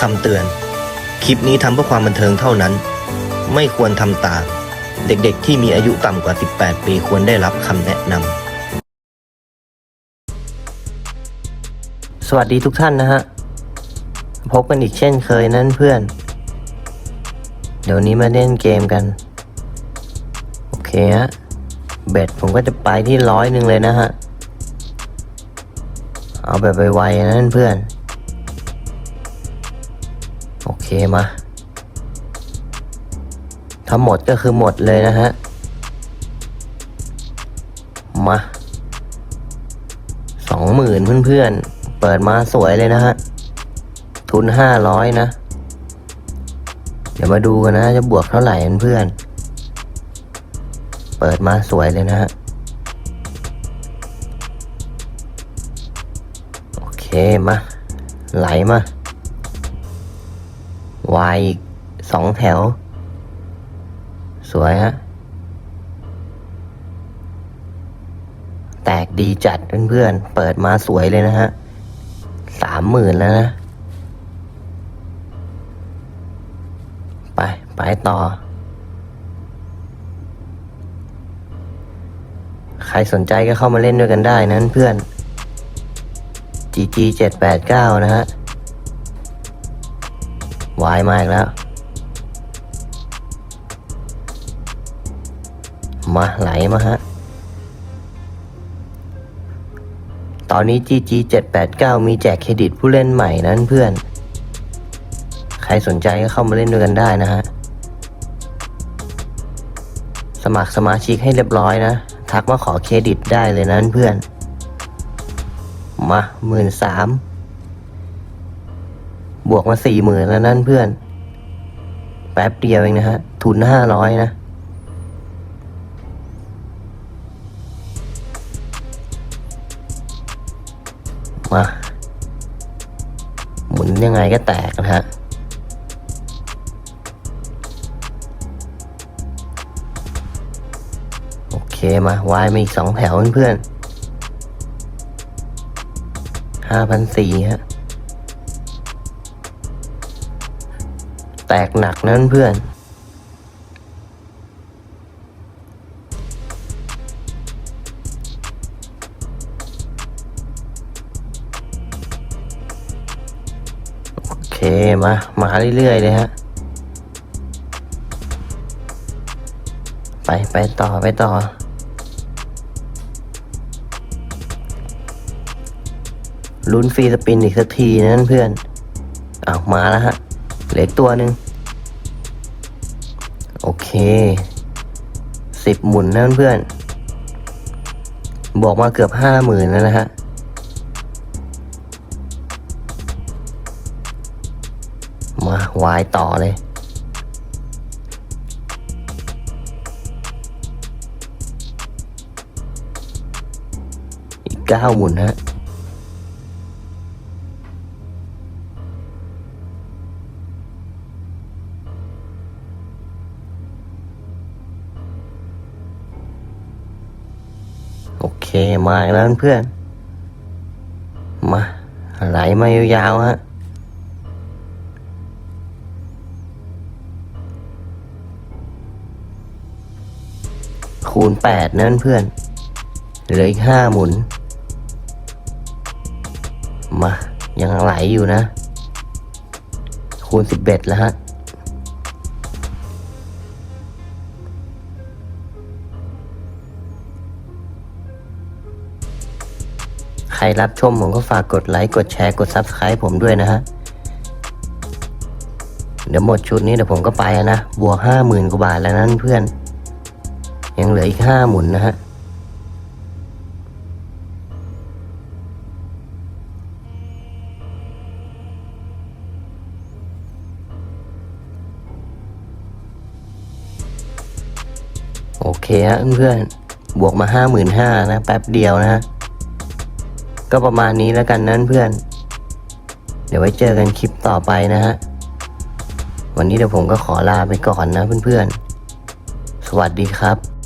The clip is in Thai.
คำเตือน คลิปนี้ทำเพื่อความบันเทิงเท่านั้น ไม่ควรทำตาม เด็กๆที่มีอายุต่ำกว่า 18 ปีควรได้รับคำแนะนำ สวัสดีทุกท่านนะฮะ พบกันอีกเช่นเคยนั้นเพื่อน เดี๋ยวนี้มาเล่นเกมกัน โอเคฮะ เบ็ดผมก็จะไปที่ร้อยหนึ่งเลยนะฮะ เอาแบบไวๆนะเพื่อน มาถ้าหมดก็คือหมดเลยนะฮะ มาสองหมื่นเพื่อนๆ เปิดมาสวยเลยนะฮะ ทุนห้าร้อยนะ เดี๋ยวมาดูกันนะ จะบวกเท่าไหร่เพื่อนๆ เปิดมาสวยเลยนะฮะ โอเคมา ไหลมา วายอีกสองแถว สวยฮะ แตกดีจัดเพื่อนๆ เปิดมาสวยเลยนะฮะ สามหมื่นแล้วนะ ไป ไปต่อ ใครสนใจก็เข้ามาเล่นด้วยกันได้นั้นเพื่อน GG เจ็ดแปดเก้านะฮะ วายมาอีกแล้ว มาไหลมาฮะ ตอนนี้ GG 789 มีแจกเครดิตผู้เล่นใหม่นั้นเพื่อน ใครสนใจก็เข้ามาเล่นด้วยกันได้นะฮะ สมัครสมาชิกให้เรียบร้อยนะ ทักมาขอเครดิตได้เลยนั้นเพื่อน มาหมื่นสาม บวกมาสี่หมื่นแล้วนั่นเพื่อน แป๊บเดียวเองนะฮะ ทุนห้าร้อยนะ มา หมุนยังไงก็แตกนะฮะโอเคมาวายมาอีกสองแถวเพื่อนห้าพันสี่ฮะ แตกหนักนั้นเพื่อนโอเคมา มาเรื่อยๆเลยฮะ ไปไปต่อไปต่อลุ้นฟรีสปินอีกสักทีนั้นเพื่อนอ้าวมาแล้วฮะ เหลืออกตัวหนึ่งโอเคสิบหมุนนั่เพื่อนบอกมาเกือบห้าหมื่นแล้วนะฮะมาวายต่อเลย อีกเก้าหมุนฮะ เคมาแล้วเพื่อน มาไหลมายาวๆฮะคูณแปดนั่นเพื่อนเหลืออีกห้าหมุน มา ยังไหลอยู่นะ คูณสิบเอ็ดแล้วฮะ รรับชมผมก็ฝากกดไลค์ กดแชร์ กด Subscribe ผมด้วยนะฮะ เดี๋ยวหมดชุดนี้เดี๋ยวผมก็ไปนะ บวกห้าหมื่นกว่าบาทแล้วนั้นเพื่อน ยังเหลืออีกห้าหมุนนะฮะโอเคฮะเพื่อนบวกมาห้าหมื่นห้านะ แป๊บเดียวนะฮะ ก็ประมาณนี้แล้วกันนั้นเพื่อน เดี๋ยวไว้เจอกันคลิปต่อไปนะฮะ วันนี้เดี๋ยวผมก็ขอลาไปก่อนนะเพื่อนๆ สวัสดีครับ